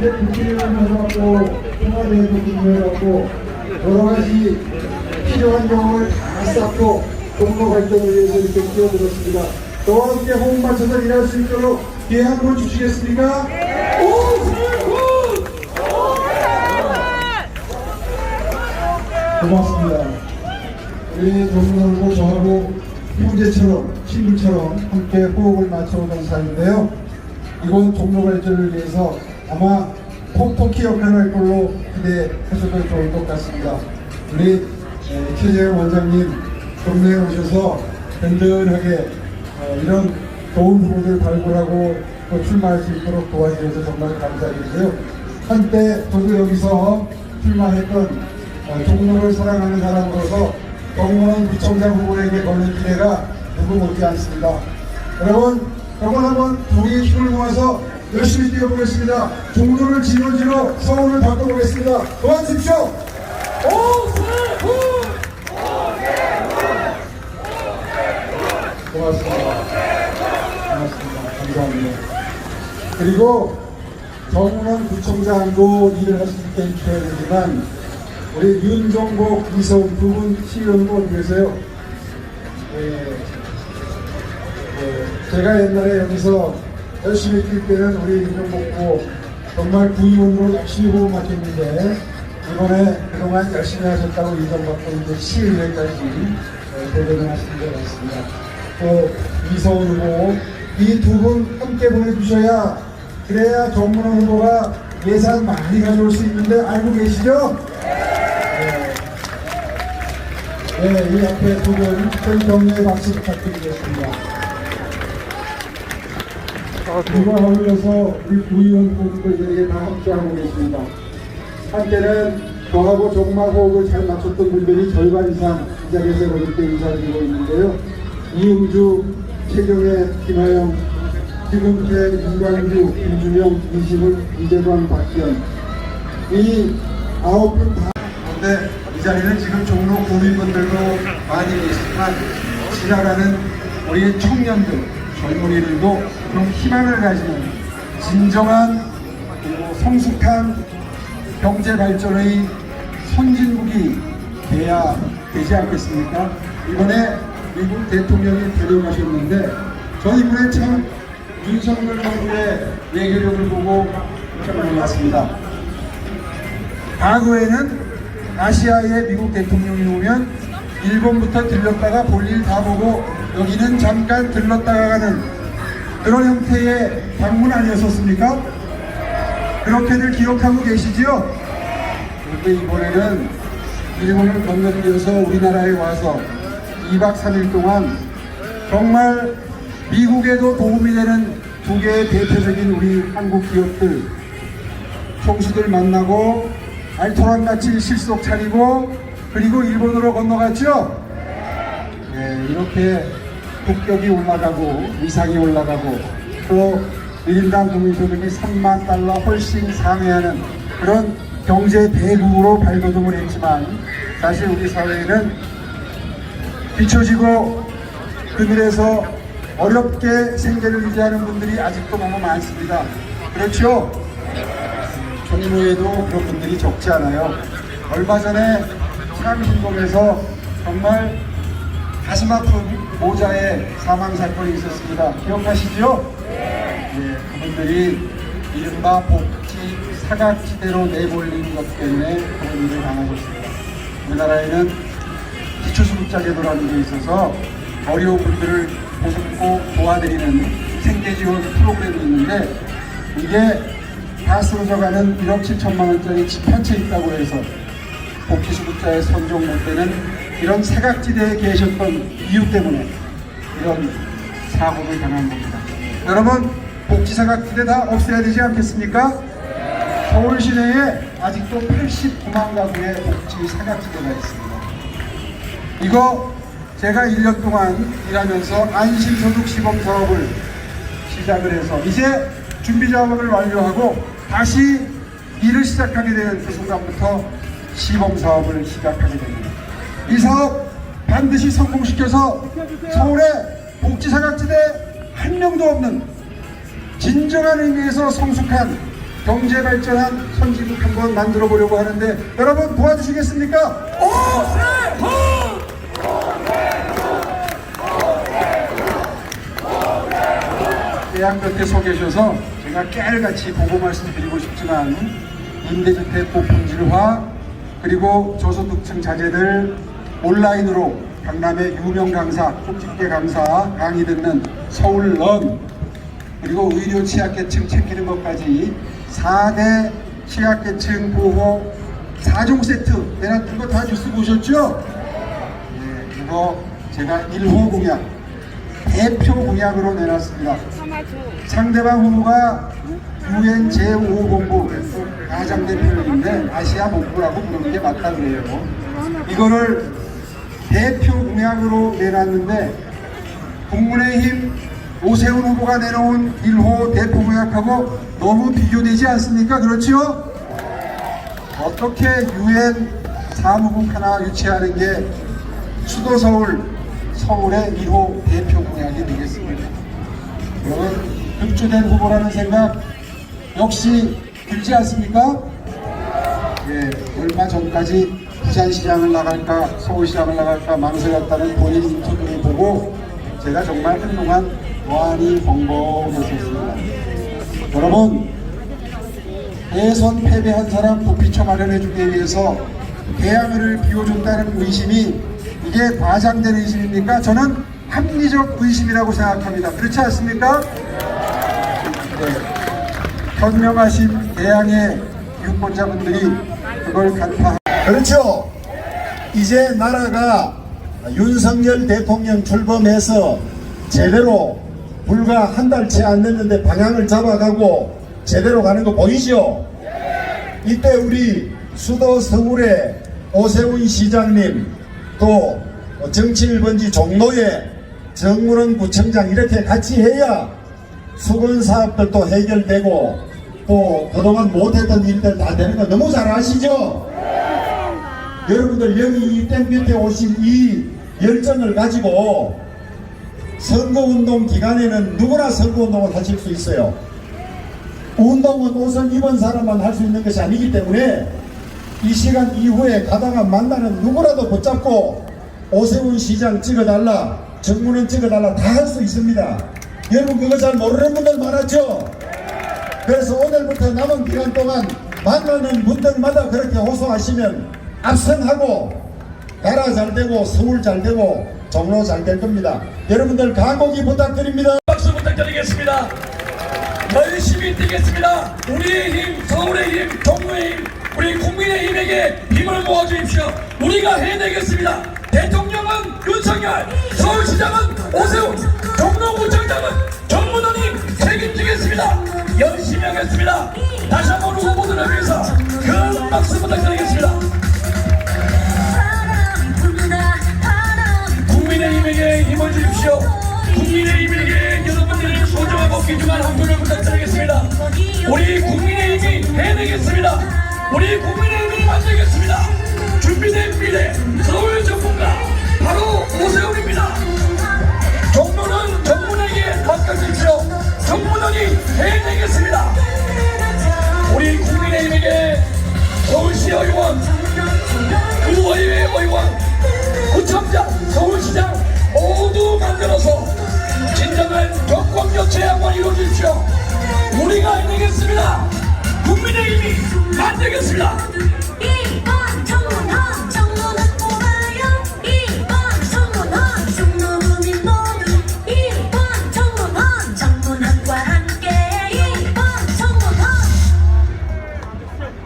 이제 국회의원 해갖고 청와대에도 근무해갖고 여러 가지 필요한 경험을 다 쌓고 동로 발전을 위해서 이렇게 뛰어들었습니다. 저와 함께 호흡 맞춰서 일할 수 있도록 기회 한 번 주시겠습니까? 고맙습니다. 우리 동료들고 저하고 형제처럼 친구처럼 함께 호흡을 맞춰오던 사이인데요. 이번 종로 발전을 위해서 아마 톡톡히 역할을 할 걸로 기대하셔도 좋을 것 같습니다. 우리 에, 최재형 원장님 동네에 오셔서 든든하게 어, 이런 좋은 후보들 발굴하고 또 출마할 수 있도록 도와주셔서 정말 감사드리고요. 한때 저도 여기서 출마했던 어, 종로를 사랑하는 사람으로서 정원원 구청장 후보에게 걸린 기회가 누구 못지 않습니다. 여러분, 여러분 한번 우리의 힘을 모아서 열심히 뛰어보겠습니다. 종로를 지원지로 서울을 바꿔보겠습니다. 도와주십시오! 고맙습니다. 고맙습니다. 감사합니다. 그리고 정운원 구청장도 일을 하실 때 있어야 되지만 우리 윤종복, 이성 두분 시의원은 어디 계세요? 예, 예, 제가 옛날에 여기서 열심히 뛸 때는 우리 윤종복고 정말 구의원으로 열심히 호흡 맞췄는데 이번에 그동안 열심히 하셨다고 인정받고 이제 시의회까지 예, 대전을 하시는 것 같습니다. 또 이성훈 후보 이 두 분 함께 보내주셔야 그래야 정문원 후보가 예산 많이 가져올 수 있는데 알고 계시죠? 네, 이 앞에 두분 큰 격려의 박수 부탁드리겠습니다. 이와 어울려서 우리 구의원 분들에게 다 함께하고 계십니다. 한때는 저하고 정말 호흡을 잘 맞췄던 분들이 절반 이상 이 자리에서 이렇게 인사드리고 있는데요. 이웅주, 최경혜, 김하영, 김은태, 이광주, 김준영, 이시문, 이재광, 박기현 이 아홉 분 다. 그런데 이 자리는 지금 종로 구민분들도 많이 계시지만 지나가는 우리 청년들, 젊은이들도 그런 희망을 가지는 진정한 그리고 성숙한 경제 발전의 선진국이 돼야 되지 않겠습니까? 이번에 미국 대통령이 데려가셨는데 저 이번에 참 윤석열 정부의 외교력을 보고 깜짝 놀랐습니다. 과거에는 아시아에 미국 대통령이 오면 일본부터 들렀다가 볼일 다 보고 여기는 잠깐 들렀다가 가는 그런 형태의 방문 아니었었습니까? 그렇게들 기억하고 계시지요? 그런데 이번에는 일본을 건너뛰어서 우리나라에 와서 2박 3일 동안 정말 미국에도 도움이 되는 두 개의 대표적인 우리 한국 기업들 총수들 만나고 알토란 같이 실속 차리고 그리고 일본으로 건너갔죠? 네, 이렇게 국격이 올라가고 위상이 올라가고 또 1인당 국민소득이 3만 달러 훨씬 상회하는 그런 경제 대국으로 발돋움을 했지만 사실 우리 사회에는 뒤처지고 그늘에서 어렵게 생계를 유지하는 분들이 아직도 너무 많습니다. 그렇죠? 종로에도 그런 분들이 적지 않아요. 얼마 전에 창신동에서 정말 가슴 아픈 모자의 사망 사건이 있었습니다. 기억하시죠? 예, 그분들이 이른바 복지 사각지대로 내몰린 것 때문에 그런 일을 당하고 있습니다. 우리나라에는 기초수급자 제도라는 게 있어서 어려운 분들을 보듬고 도와드리는 생계지원 프로그램이 있는데 이게 다 쓰러져가는 1억 7천만 원짜리 집 한 채 있다고 해서 복지수급자에 선정 못 되는 이런 사각지대에 계셨던 이유 때문에 이런 사고를 당한 겁니다. 여러분 복지 사각지대 다 없애야 되지 않겠습니까? 서울 시내에 아직도 89만 가구의 복지 사각지대가 있습니다. 이거 제가 1년 동안 일하면서 안심소득 시범 사업을 시작을 해서 이제 준비 작업을 완료하고 다시 일을 시작하게 되는 그 순간부터 시범 사업을 시작하게 됩니다. 이 사업 반드시 성공시켜서 서울에 복지사각지대 한 명도 없는 진정한 의미에서 성숙한 경제 발전한 선진국 한번 만들어 보려고 하는데 여러분 도와주시겠습니까? 오세훈! 대학 곁에 서 계셔서 제가 깨알같이 보고 말씀드리고 싶지만 임대주택 고품질화 그리고 저소득층 자제들 온라인으로 강남의 유명 강사, 국집계 강사 강의 듣는 서울런 그리고 의료 취약계층 챙기는 것까지 4대 취약계층 보호 4종 세트 내놨던 거 다 뉴스 보셨죠? 예, 이거 제가 1호 공약 대표 공약으로 내놨습니다. 상대방 후보가 UN 제5본부 가장 대표인데 아시아 본부라고 부르는 게 맞다 그래요. 이거를 대표 공약으로 내놨는데 국민의힘 오세훈 후보가 내놓은 1호 대표 공약하고 너무 비교되지 않습니까? 그렇지요? 어떻게 유엔 사무국 하나 유치하는 게 수도 서울 서울의 1호 대표 공약이 되겠습니다. 여러분 흡주된 후보라는 생각 역시 들지 않습니까? 예, 얼마 전까지 부산시장을 나갈까 서울시장을 나갈까 망설였다는 본인 인터뷰를 보고 제가 정말 한동안 무한히 벙벙했었습니다. 여러분 대선 패배한 사람 부피처 마련해주기 위해서 대항을 비워줬다는 의심이 이게 과장된 의심입니까? 저는 합리적 의심이라고 생각합니다. 그렇지 않습니까? 네. 현명하신 대항의 유권자분들이 그걸 간파. 그렇죠. 이제 나라가 윤석열 대통령 출범해서 제대로 불과 한 달 채 안 됐는데 방향을 잡아가고 제대로 가는 거 보이죠? 이때 우리 수도 서울의 오세훈 시장님 또 정치 1번지 종로의 정문원 구청장 이렇게 같이 해야 수건 사업들도 해결되고 또 그동안 못했던 일들 다 되는 거 너무 잘 아시죠? 여러분들 여기 이 땡볕에 오신 이 열정을 가지고 선거운동 기간에는 누구나 선거운동을 하실 수 있어요. 운동은 옷을 입은 사람만 할 수 있는 것이 아니기 때문에 이 시간 이후에 가다가 만나는 누구라도 붙잡고 오세훈 시장 찍어달라, 정문은 찍어달라 다 할 수 있습니다. 여러분 그거 잘 모르는 분들 많았죠? 그래서 오늘부터 남은 기간 동안 만나는 분들마다 그렇게 호소하시면 압승하고 나라 잘 되고 서울 잘 되고 종로 잘 될 겁니다. 여러분들 강호기 부탁드립니다. 박수 부탁드리겠습니다. 열심히 뛰겠습니다. 우리의 힘, 서울의 힘, 종로의 힘, 우리 국민의 힘에게 힘을 모아주십시오. 우리가 해내겠습니다. 대통령은 윤석열, 서울시장은 오세훈, 종로구청장은 정문원이 책임지겠습니다. 열심히 하겠습니다. 다시 한번 후보들을 위해서 큰 박수 부탁드리겠습니다. 국민의힘에게 힘을 주십시오. 국민의힘에게 여러분들의 소중하고 귀중한 한 표를 부탁드리겠습니다. 우리 국민의힘이 해내겠습니다. 우리 국민의힘이 만들겠습니다. 준비된 미래 진정한 정권 교체 한번 이루어주십시오. 우리가 해내겠습니다. 국민의힘이 만들겠습니다.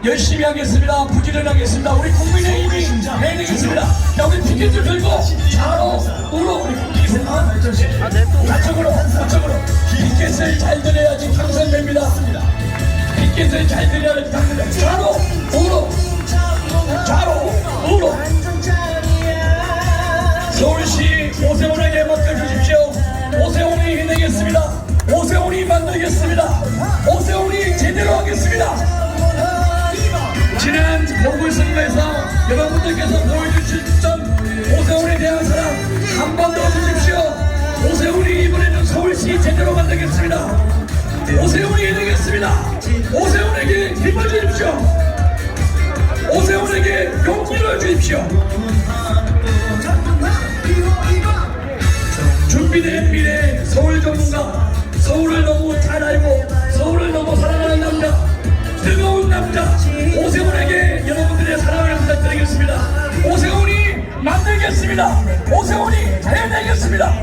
열심히 하겠습니다. 부지런하겠습니다. 우리 국민의힘이 해내겠습니다. 자, 우리 피켓 좀 들고 좌로 우로 우리 피켓을 좌측으로 좌측으로 피켓을 잘 들어야지 당선됩니다. 피켓을 잘 들어야지 당선됩니다. 좌로 우로 좌로 우로 서울시 오세훈에게 맡겨주십시오. 오세훈이 해내겠습니다. 오세훈이 만들겠습니다. 오세훈 여러분들께서 보여주신 점 오세훈에 대한 사랑 한 번 더 주십시오. 오세훈이 이번에는 서울시 제대로 만들겠습니다. 오세훈이 되겠습니다. 오세훈에게 힘을 주십시오. 오세훈에게 용기를 주십시오. 준비된 미래 서울 전문가 서울을 너무 잘 알고 서울을 너무 사랑하는 되겠습니다. 오세훈이 잘 되겠습니다.